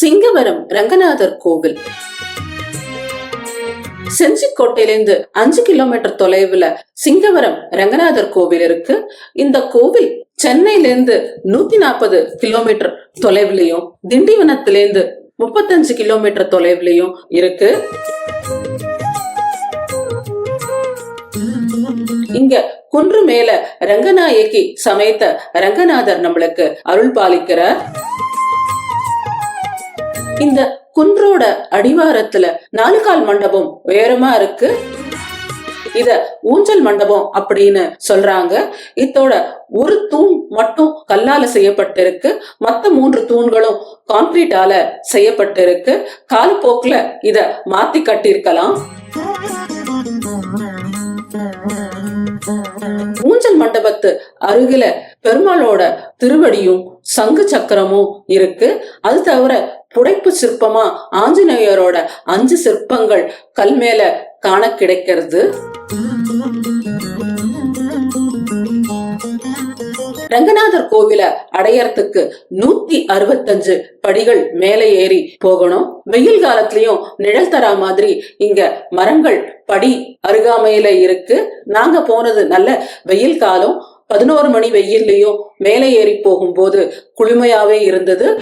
சிங்கவரம் ரங்கநாதர் கோவில். செஞ்சிக்கோட்டையிலிருந்து அஞ்சு கிலோமீட்டர் தொலைவுல சிங்கவரம் ரங்கநாதர் கோவில் இருக்கு. இந்த கோவில் சென்னையிலிருந்து நூத்தி நாற்பது கிலோமீட்டர் தொலைவுலயும் திண்டிவனத்திலேருந்து முப்பத்தஞ்சு கிலோமீட்டர் தொலைவுலயும் இருக்கு. இங்க குன்று மேல ரங்கநாயகி சமேத்த ரங்கநாதர் நம்மளுக்கு அருள் பாலிக்கிறார் இந்த குன்றோட அடிவாரத்துல நாலு கால் மண்டபம் உயரமா இருக்கு. இத ஊஞ்சல் மண்டபம் அப்படின்னு சொல்றாங்க. இதோட ஒரு தூண் மட்டும் கல்லால செய்யப்பட்டிருக்கு. மத்த மூன்று தூண்களும் கான்கிரீட்டால செய்யப்பட்டிருக்கு. காலப்போக்குல இத மாத்தி கட்டியிருக்கலாம். ஊஞ்சல் அருகில பெருமாளோட திருவடியும் சங்கு சக்கரமும் இருக்கு. அது தவிர புடைப்பு சிற்பமா ஆஞ்சநேயரோட அஞ்சு சிற்பங்கள் கல் மேல காண கிடைக்கிறது. ரங்கநாதர் கோவில அடையறதுக்கு நூத்தி அறுபத்தஞ்சு படிகள் மேலே ஏறி போகணும். வெயில் காலத்திலயும் நிழல் தரா மாதிரி இங்க மரங்கள் படி அருகாமையில இருக்கு. நாங்க போனது நல்ல வெயில் காலம். பதினோரு மணி வெயில்லையோ மேலே ஏறி போகும்போது குளுமையாவே இருந்தது.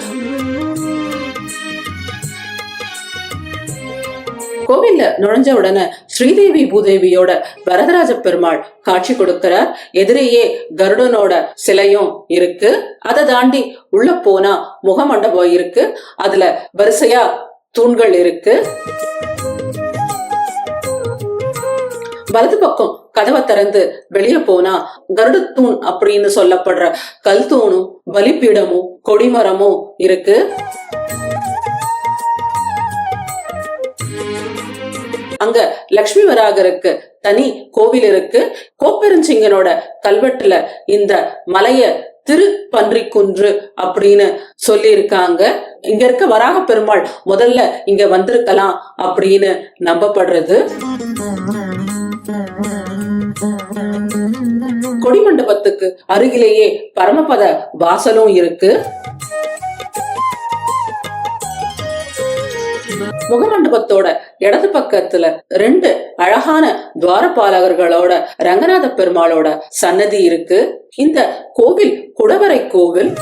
கோவில்ல நுழைஞ்ச உடனே ஸ்ரீதேவி பூதேவியோட வரதராஜ பெருமாள் காட்சி கொடுக்கிறார். எதிரேயே கருடனோட சிலையும் இருக்கு. அதை தாண்டி உள்ள போனா முகமண்டபம் இருக்கு. அதுல வரிசையா தூண்கள் இருக்கு. வலது பக்கம் கதவை திறந்து வெளியே போனா கருடத்தூண் அப்படின்னு சொல்லப்படுற கல் தூணும் பலிப்பீடமும் கொடிமரமும் இருக்கு. அங்க லக்ஷ்மி வராகருக்கு தனி கோவில் இருக்கு. கோப்பெருஞ்சிங்கனோட கல்வெட்டுல இந்த மலைய திரு குன்று அப்படின்னு சொல்லியிருக்காங்க. இங்க இருக்க வராக பெருமாள் முதல்ல இங்க வந்திருக்கலாம் அப்படின்னு நம்பப்படுறது. கொடிமண்டபத்துக்கு அருகிலேயே பரமபத வாசலும் இருக்கு. முகமண்டபத்தோட இடது பக்கத்துல ரெண்டு அழகான துவாரபாலகர்களோட ரங்கநாத பெருமாளோட சன்னதி இருக்கு. இந்த கோவில் குடவரை கோவில்.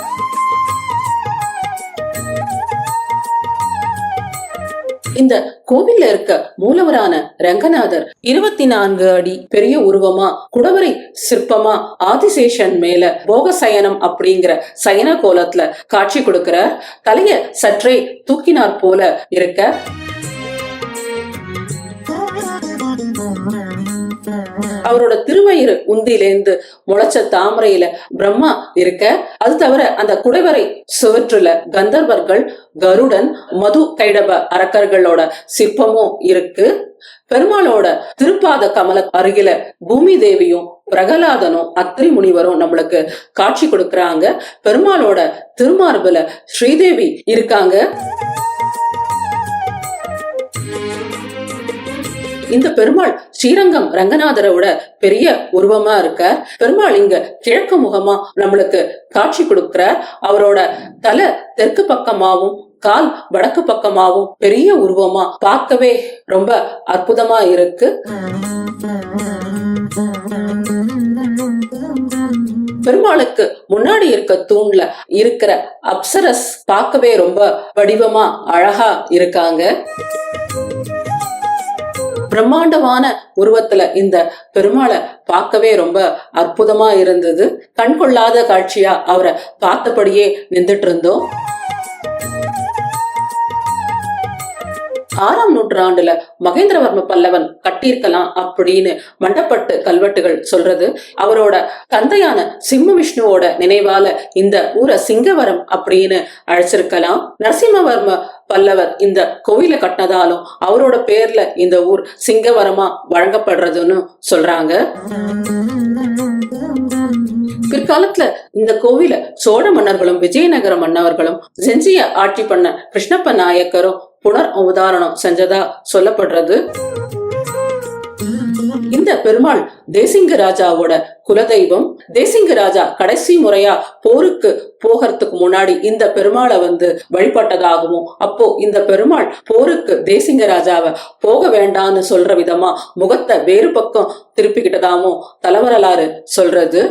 இந்த கோவில்ல இருக்க மூலவரான ரங்கநாதர் இருபத்தி நான்கு அடி பெரிய உருவமா குடவரை சிற்பமா ஆதிசேஷன் மேல போக சயனம் அப்படிங்கிற சயன கோலத்துல காட்சி கொடுக்கிறார். தலைய சற்றே தூக்கினார் போல இருக்க அவரோட திருவயிறு உந்தியிலேந்து முளைச்ச தாமரையில பிரம்மா இருக்க அது தவிர அந்த குடைவரை சுவற்றுல கந்தர்வர்கள் கருடன் மது கைடப அரக்கர்களோட சிற்பமும் இருக்கு. பெருமாளோட திருப்பாத கமல அருகில பூமி தேவியும் பிரகலாதனும் அத்திரி முனிவரும் நம்மளுக்கு காட்சி கொடுக்கறாங்க. பெருமாளோட திருமார்புல ஸ்ரீதேவி இருக்காங்க. இந்த பெருமாள் ஸ்ரீரங்கம் ரங்கநாதரோட பெரிய உருவமா இருக்கார் பெருமாள் இங்க கிழக்கு முகமா நம்மளுக்கு காட்சி கொடுக்கிறார் அவரோட தலை தெற்கு பக்கமாவும் கால் வடக்கு பக்கமாவும் பெரிய உருவமா பார்க்கவே ரொம்ப அற்புதமா இருக்கு. பெருமாளுக்கு முன்னாடி இருக்க தூண்ல இருக்கிற அப்சரஸ் பார்க்கவே ரொம்ப வடிவமா அழகா இருக்காங்க. பிரம்மாண்டமான உருவத்துல இந்த பெருமாளை பார்க்கவே ரொம்ப அற்புதமா இருந்தது. கண் கொள்ளாத காட்சியா அவரை பார்த்தபடியே நின்றுட்டு இருந்தோம். ஆறாம் நூற்றாண்டுல மகேந்திரவர்ம பல்லவன் கட்டியிருக்கலாம் அப்படின்னு மண்டப்பட்டு கல்வெட்டுகள் சொல்றது. அவரோட தந்தையான சிம்ம விஷ்ணுவோட நினைவால இந்த ஊரை சிங்கவரம் அப்படின்னு அழைச்சிருக்கலாம். நரசிம்மவர்ம பல்லவர் இந்த கோவில கட்டினதாலும் அவரோட பேர்ல இந்த ஊர் சிங்கவரமா வழங்கப்படுறதுன்னு சொல்றாங்க. பிற்காலத்துல இந்த கோவில சோழ மன்னர்களும் விஜயநகர மன்னவர்களும் செஞ்சிய ஆட்சி பண்ண கிருஷ்ணப்ப நாயக்கரும் புனர் அவதாரணம் செஞ்சதா சொல்லப்படுறது. இந்த பெருமாள் தேசிங்க ராஜாவோட குலதெய்வம் தேசிங்க ராஜா கடைசி முறையா போருக்கு போகிறதுக்கு முன்னாடி இந்த பெருமாளை வந்து வழிபட்டதாகவும் அப்போ இந்த பெருமாள் போருக்கு தேசிங்க ராஜாவை போக வேண்டாம்னு சொல்ற விதமா முகத்தை வேறு பக்கம் திருப்பிக்கிட்டதாகவும் தலைவரலாறு சொல்றது.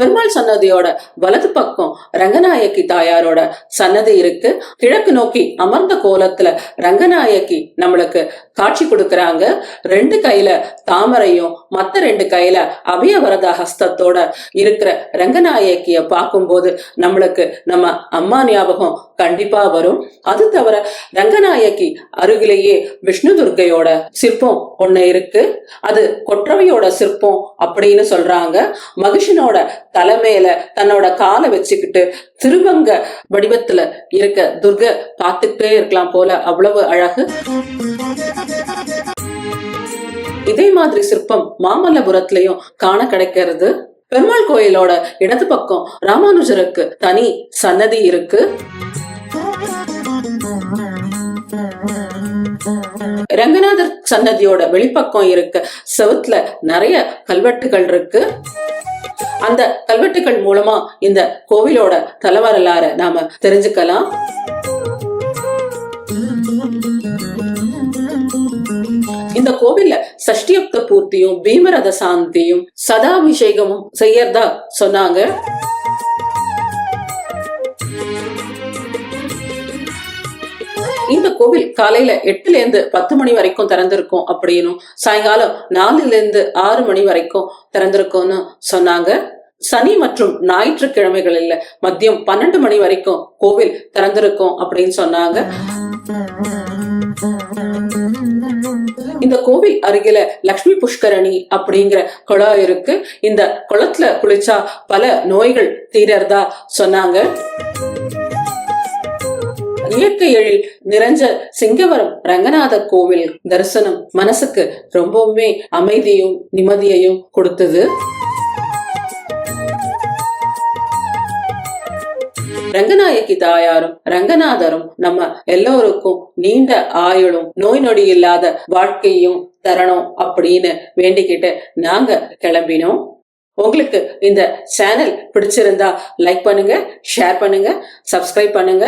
பெருமாள் சன்னதியோட வலது பக்கம் ரங்கநாயகி தாயாரோட சன்னதி இருக்கு. கிழக்கு நோக்கி அமர்ந்த கோலத்துல ரங்கநாயகி நம்மளுக்கு காட்சி கொடுக்கறாங்க. ரெண்டு கையில தாமரையும் மத்த ரெண்டு கையில அபயவரத ஹஸ்தத்தோட இருக்கிற ரங்கநாயகிய பார்க்கும்போது நம்மளுக்கு நம்ம அம்மா ஞாபகம் கண்டிப்பா வரும். அது தவிர ரங்கநாயகி அருகிலேயே விஷ்ணு துர்க்கையோட சிற்பம் ஒண்ணு இருக்கு. அது கொற்றவையோட சிற்பம் அப்படின்னு சொல்றாங்க. மகிஷனோட தலைமையில தன்னோட காலை வச்சுக்கிட்டு திருவங்க வடிவத்துல இருக்க துர்க பார்த்துக்கிட்டே இருக்கலாம் போல அவ்வளவு அழகு. இதே மாதிரி சிற்பம் மாமல்லபுரத்திலையும் காண கிடைக்கிறது. பெருமாள் கோயிலோட இடது பக்கம் ராமானுஜருக்கு தனி சன்னதி இருக்கு. ரங்கநாதர் சன்னதியோட வெளிப்பக்கம் இருக்க செவுத்துல நிறைய கல்வெட்டுகள் இருக்கு. அந்த கல்வெட்டுகள் மூலமா இந்த கோவிலோட தலவரலாற நாம தெரிஞ்சுக்கலாம். இந்த கோவில்ல சஷ்டியுக்த பூர்த்தியும் பீமரத சாந்தியும் சதாபிஷேகமும் செய்யறதா சொன்னாங்க. இந்த கோவில் காலையில எட்டுல இருந்து பத்து மணி வரைக்கும் திறந்திருக்கும் அப்படின்னும் சாயங்காலம் நாலுல இருந்து ஆறு மணி வரைக்கும் திறந்திருக்கும்னு சொன்னாங்க. சனி மற்றும் ஞாயிற்றுக்கிழமைகளில் மதியம் பன்னெண்டு மணி வரைக்கும் கோவில் திறந்திருக்கும் அப்படின்னு சொன்னாங்க. இந்த கோவில் அருகில லக்ஷ்மி புஷ்கரணி அப்படிங்கிற குளம் இருக்கு. இந்த குளத்துல குளிச்சா பல நோய்கள் தீரறதா சொன்னாங்க. இயற்கை எழில் நிறைஞ்ச சிங்கவரம் ரங்கநாதர் கோவில் தரிசனம் மனசுக்கு ரொம்பவுமே அமைதியும் நிம்மதியையும் கொடுத்தது. ரங்கநாயகி தாயாரும் ரங்கநாதரும் நம்ம எல்லோருக்கும் நீண்ட ஆயுளும் நோய் நொடி இல்லாத வாழ்க்கையும் தரணும் அப்படின்னு வேண்டிக்கிட்டு நாங்க கிளம்பினோம். உங்களுக்கு இந்த சேனல் பிடிச்சிருந்தா லைக் பண்ணுங்க ஷேர் பண்ணுங்க சப்ஸ்கிரைப் பண்ணுங்க.